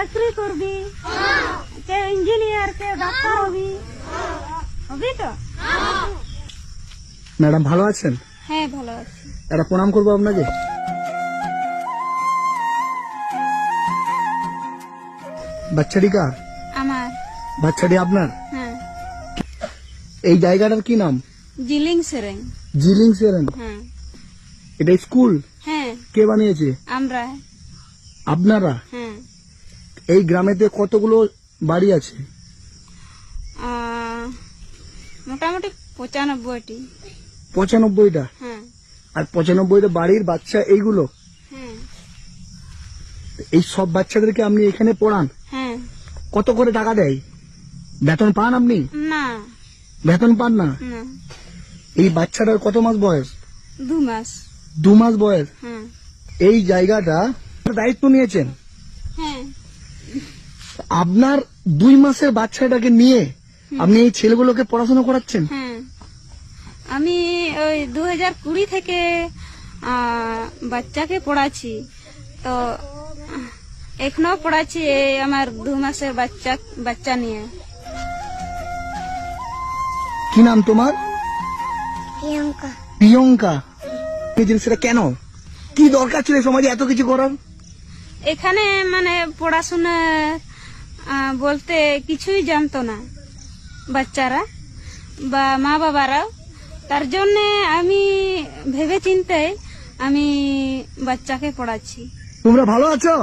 চাকরি করবি কেউ ইঞ্জিনিয়ার কেউ ডাক্তার হবি হবি তো ম্যাডাম ভালো আছেন হ্যাঁ ভালো আছি একটা প্রণাম করব আপনাকে বাচ্চাটি কার আমার বাচ্চাটি আপনার হ্যাঁ এই জায়গাটার কি নাম? জিলিং সেরেং। জিলিং সেরেন হ্যাঁ এটা স্কুল? হ্যাঁ কে বানিয়েছে? আমরা। আপনারা? হ্যাঁ এই গ্রামেতে কতগুলো বাড়ি আছে? আহ, মোটামুটি পঁচানব্বইটি। পঁচানব্বইটা? হ্যাঁ। আর পঁচানব্বইটা বাড়ির বাচ্চা এইগুলো? হ্যাঁ। এই সব বাচ্চাদেরকে আপনি এখানে পড়ান? হ্যাঁ। কত করে টাকা দেয়? বেতন পান আপনি? না। বেতন পান না? না। এই বাচ্চাটার কত মাস বয়স? দু মাস। দু মাস বয়স। হ্যাঁ। এই জায়গাটা দায়িত্ব নিয়েছেন? আপনার দুই মাসের বাচ্চাটাকে নিয়ে আপনি এই ছেলেগুলোকে পড়াশোনা করাচ্ছেন? হ্যাঁ। আমি ওই দু হাজার কুড়ি থেকে বাচ্চাকে পড়াচ্ছি। তো এখনও পড়াচ্ছি এই আমার দু মাসের বাচ্চা বাচ্চা নিয়ে। কি নাম তোমার? প্রিয়ঙ্কা। প্রিয়ঙ্কা। এই জিনিসটা কেন? কি দরকার ছিল এই সমাজে এত কিছু করার? এখানে মানে পড়াশোনা বলতে কিছুই জানত না বাচ্চারা বা মা বাবারাও। তার জন্যে আমি ভেবে চিন্তে আমি বাচ্চাকে পড়াচ্ছি। তোমরা ভালো আছো?